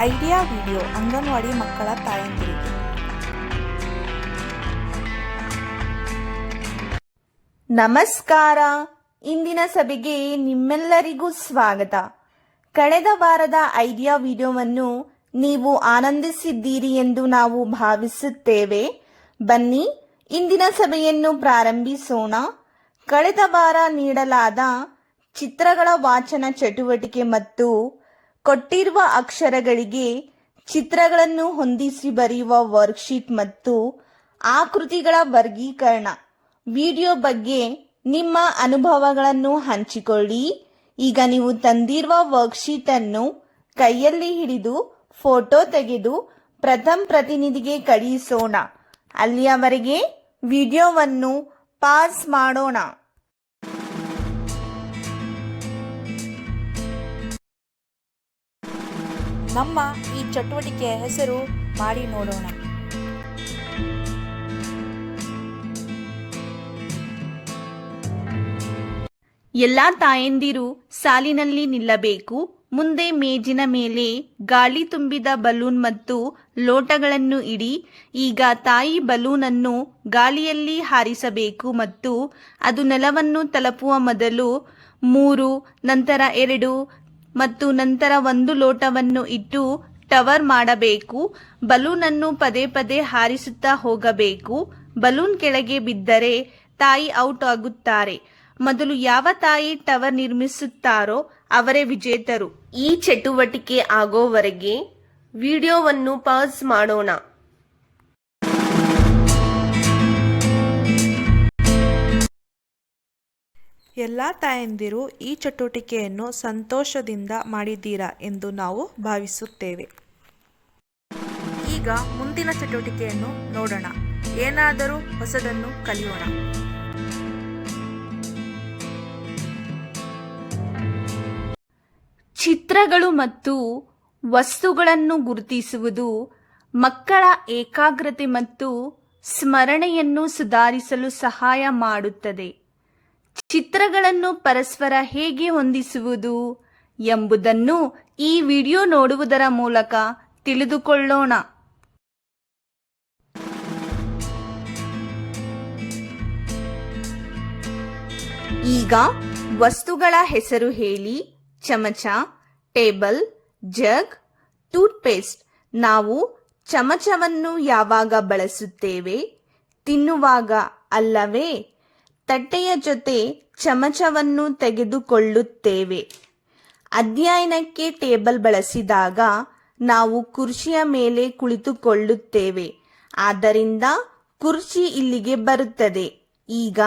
Idea video anganwadi ಮಕ್ಕಳ ತಾಯಂದಿರಿಗೆ. ನಮಸ್ಕಾರ. ಇಂದಿನ ಸಭೆಗೆ ನಿಮ್ಮೆಲ್ಲರಿಗೂ ಸ್ವಾಗತ. ಕಳೆದ ವಾರದ ಐಡಿಯಾ ವಿಡಿಯೋವನ್ನು ನೀವು ಆನಂದಿಸಿದ್ದೀರಿ ಎಂದು ನಾವು ಭಾವಿಸುತ್ತೇವೆ. ಬನ್ನಿ, ಇಂದಿನ ಸಭೆಯನ್ನು ಪ್ರಾರಂಭಿಸೋಣ. ಕಳೆದ ವಾರ ನೀಡಲಾದ ಚಿತ್ರಗಳ ವಾಚನ ಚಟುವಟಿಕೆ ಮತ್ತು ಕೊಟ್ಟಿರುವ ಅಕ್ಷರಗಳಿಗೆ ಚಿತ್ರಗಳನ್ನು ಹೊಂದಿಸಿ ಬರೆಯುವ ವರ್ಕ್ಶೀಟ್ ಮತ್ತು ಆಕೃತಿಗಳ ವರ್ಗೀಕರಣ. ವಿಡಿಯೋ ಬಗ್ಗೆ ನಿಮ್ಮ ಅನುಭವಗಳನ್ನು ಹಂಚಿಕೊಳ್ಳಿ. ಈಗ ನೀವು ತಂದಿರುವ ವರ್ಕ್ಶೀಟ್ ಅನ್ನು ಕೈಯಲ್ಲಿ ಹಿಡಿದು ಫೋಟೋ ತೆಗೆದು ಪ್ರಥಮ ಪ್ರತಿನಿಧಿಗೆ ಕಳಿಸೋಣ ಅಲ್ಲಿಯವರೆಗೆ ವಿಡಿಯೋವನ್ನು ಪಾಸ್ ಮಾಡೋಣ. ನಮ್ಮ ಈ ಚಟುವಟಿಕೆಯ ಹೆಸರು ಮಾಡಿ ನೋಡೋಣ. ಎಲ್ಲಾ ತಾಯಂದಿರು ಸಾಲಿನಲ್ಲಿ ನಿಲ್ಲಬೇಕು, ಮುಂದೆ ಮೇಜಿನ ಮೇಲೆ ಗಾಳಿ ತುಂಬಿದ ಬಲೂನ್ ಮತ್ತು ಲೋಟಗಳನ್ನು ಇಡಿ, ಈಗ ತಾಯಿ ಬಲೂನ್ ಅನ್ನು ಗಾಳಿಯಲ್ಲಿ ಹಾರಿಸಬೇಕು ಮತ್ತು ಅದು ನೆಲವನ್ನು ತಲುಪುವ ಮೊದಲು ಮೂರು, ನಂತರ ಎರಡು ಮತ್ತು ನಂತರ ಒಂದು ಲೋಟವನ್ನು ಇಟ್ಟು ಟವರ್ ಮಾಡಬೇಕು. ಬಲೂನ್ ಅನ್ನು ಪದೇ ಪದೇ ಹಾರಿಸುತ್ತಾ ಹೋಗಬೇಕು. ಬಲೂನ್ ಕೆಳಗೆ ಬಿದ್ದರೆ ತಾಯಿ ಔಟ್ ಆಗುತ್ತಾರೆ. ಮೊದಲು ಯಾವ ತಾಯಿ ಟವರ್ ನಿರ್ಮಿಸುತ್ತಾರೋ ಅವರೇ ವಿಜೇತರು. ಈ ಚಟುವಟಿಕೆ ಆಗೋವರೆಗೆ ವಿಡಿಯೋವನ್ನು ಪಾಸ್ ಮಾಡೋಣ. ಎಲ್ಲ ತಾಯಂದಿರು ಈ ಚಟುವಟಿಕೆಯನ್ನು ಸಂತೋಷದಿಂದ ಮಾಡಿದ್ದೀರಾ ಎಂದು ನಾವು ಭಾವಿಸುತ್ತೇವೆ. ಈಗ ಮುಂದಿನ ಚಟುವಟಿಕೆಯನ್ನು ನೋಡೋಣ. ಏನಾದರೂ ಹೊಸದನ್ನು ಕಲಿಯೋಣ. ಚಿತ್ರಗಳು ಮತ್ತು ವಸ್ತುಗಳನ್ನು ಗುರುತಿಸುವುದು ಮಕ್ಕಳ ಏಕಾಗ್ರತೆ ಮತ್ತು ಸ್ಮರಣೆಯನ್ನು ಸುಧಾರಿಸಲು ಸಹಾಯ ಮಾಡುತ್ತದೆ. ಚಿತ್ರಗಳನ್ನು ಪರಸ್ಪರ ಹೇಗೆ ಹೊಂದಿಸುವುದು ಎಂಬುದನ್ನು ಈ ವಿಡಿಯೋ ನೋಡುವುದರ ಮೂಲಕ ತಿಳಿದುಕೊಳ್ಳೋಣ. ಈಗ ವಸ್ತುಗಳ ಹೆಸರು ಹೇಳಿ, ಚಮಚ, ಟೇಬಲ್, ಜಗ್, ಟೂತ್ಪೇಸ್ಟ್. ನಾವು ಚಮಚವನ್ನು ಯಾವಾಗ ಬಳಸುತ್ತೇವೆ? ತಿನ್ನುವಾಗ ಅಲ್ಲವೇ? ತಟ್ಟೆಯ ಜೊತೆ ಚಮಚವನ್ನು ತೆಗೆದುಕೊಳ್ಳುತ್ತೇವೆ. ಅಧ್ಯಯನಕ್ಕೆ ಟೇಬಲ್ ಬಳಸಿದಾಗ ನಾವು ಕುರ್ಚಿಯ ಮೇಲೆ ಕುಳಿತುಕೊಳ್ಳುತ್ತೇವೆ. ಆದ್ದರಿಂದ ಕುರ್ಚಿ ಇಲ್ಲಿಗೆ ಬರುತ್ತದೆ. ಈಗ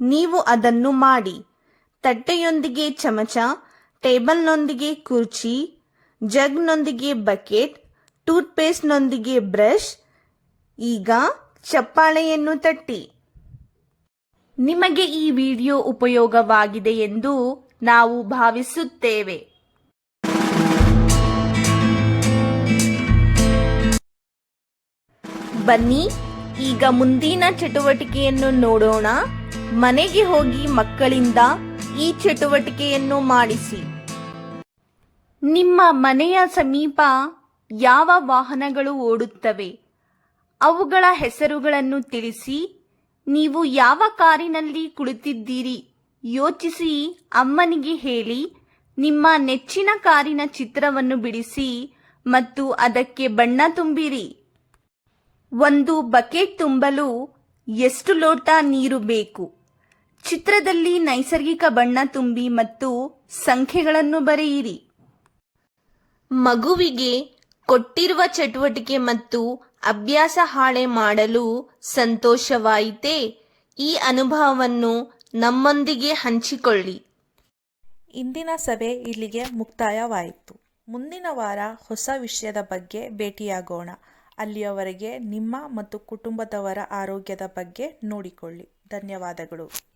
ನೀವು ಅದನ್ನು ಮಾಡಿ. ತಟ್ಟೆಯೊಂದಿಗೆ ಚಮಚ, ಟೇಬಲ್ನೊಂದಿಗೆ ಕುರ್ಚಿ, ಜಗ್ನೊಂದಿಗೆ ಬಕೆಟ್, ಟೂತ್ಪೇಸ್ಟ್ನೊಂದಿಗೆ ಬ್ರಷ್, ಈಗ ಚಪ್ಪಾಳೆಯನ್ನು ತಟ್ಟಿ. ನಿಮಗೆ ಈ ವಿಡಿಯೋ ಉಪಯೋಗವಾಗಿದೆ ಎಂದು ನಾವು ಭಾವಿಸುತ್ತೇವೆ. ಬನ್ನಿ, ಈಗ ಮುಂದಿನ ಚಟುವಟಿಕೆಯನ್ನು ನೋಡೋಣ. ಮನೆಗೆ ಹೋಗಿ ಮಕ್ಕಳಿಂದ ಈ ಚಟುವಟಿಕೆಯನ್ನು ಮಾಡಿಸಿ. ನಿಮ್ಮ ಮನೆಯ ಸಮೀಪ ಯಾವ ವಾಹನಗಳು ಓಡುತ್ತವೆ? ಅವುಗಳ ಹೆಸರುಗಳನ್ನು ತಿಳಿಸಿ. ನೀವು ಯಾವ ಕಾರಿನಲ್ಲಿ ಕುಳಿತಿದ್ದೀರಿ? ಯೋಚಿಸಿ, ಅಮ್ಮನಿಗೆ ಹೇಳಿ. ನಿಮ್ಮ ನೆಚ್ಚಿನ ಕಾರಿನ ಚಿತ್ರವನ್ನು ಬಿಡಿಸಿ ಮತ್ತು ಅದಕ್ಕೆ ಬಣ್ಣ ತುಂಬಿರಿ. ಒಂದು ಬಕೆಟ್ ತುಂಬಲು ಎಷ್ಟು ಲೋಟ ನೀರು ಬೇಕು? ಚಿತ್ರದಲ್ಲಿ ನೈಸರ್ಗಿಕ ಬಣ್ಣ ತುಂಬಿ ಮತ್ತು ಸಂಖ್ಯೆಗಳನ್ನು ಬರೆಯಿರಿ. ಮಗುವಿಗೆ ಕೊಟ್ಟಿರುವ ಚಟುವಟಿಕೆ ಮತ್ತು ಅಭ್ಯಾಸ ಹಾಳೆ ಮಾಡಲು ಸಂತೋಷವಾಯಿತೇ? ಈ ಅನುಭವವನ್ನು ನಮ್ಮೊಂದಿಗೆ ಹಂಚಿಕೊಳ್ಳಿ. ಇಂದಿನ ಸಭೆ ಇಲ್ಲಿಗೆ ಮುಕ್ತಾಯವಾಯಿತು. ಮುಂದಿನ ವಾರ ಹೊಸ ವಿಷಯದ ಬಗ್ಗೆ ಭೇಟಿಯಾಗೋಣ. ಅಲ್ಲಿಯವರೆಗೆ ನಿಮ್ಮ ಮತ್ತು ಕುಟುಂಬದವರ ಆರೋಗ್ಯದ ಬಗ್ಗೆ ನೋಡಿಕೊಳ್ಳಿ. ಧನ್ಯವಾದಗಳು.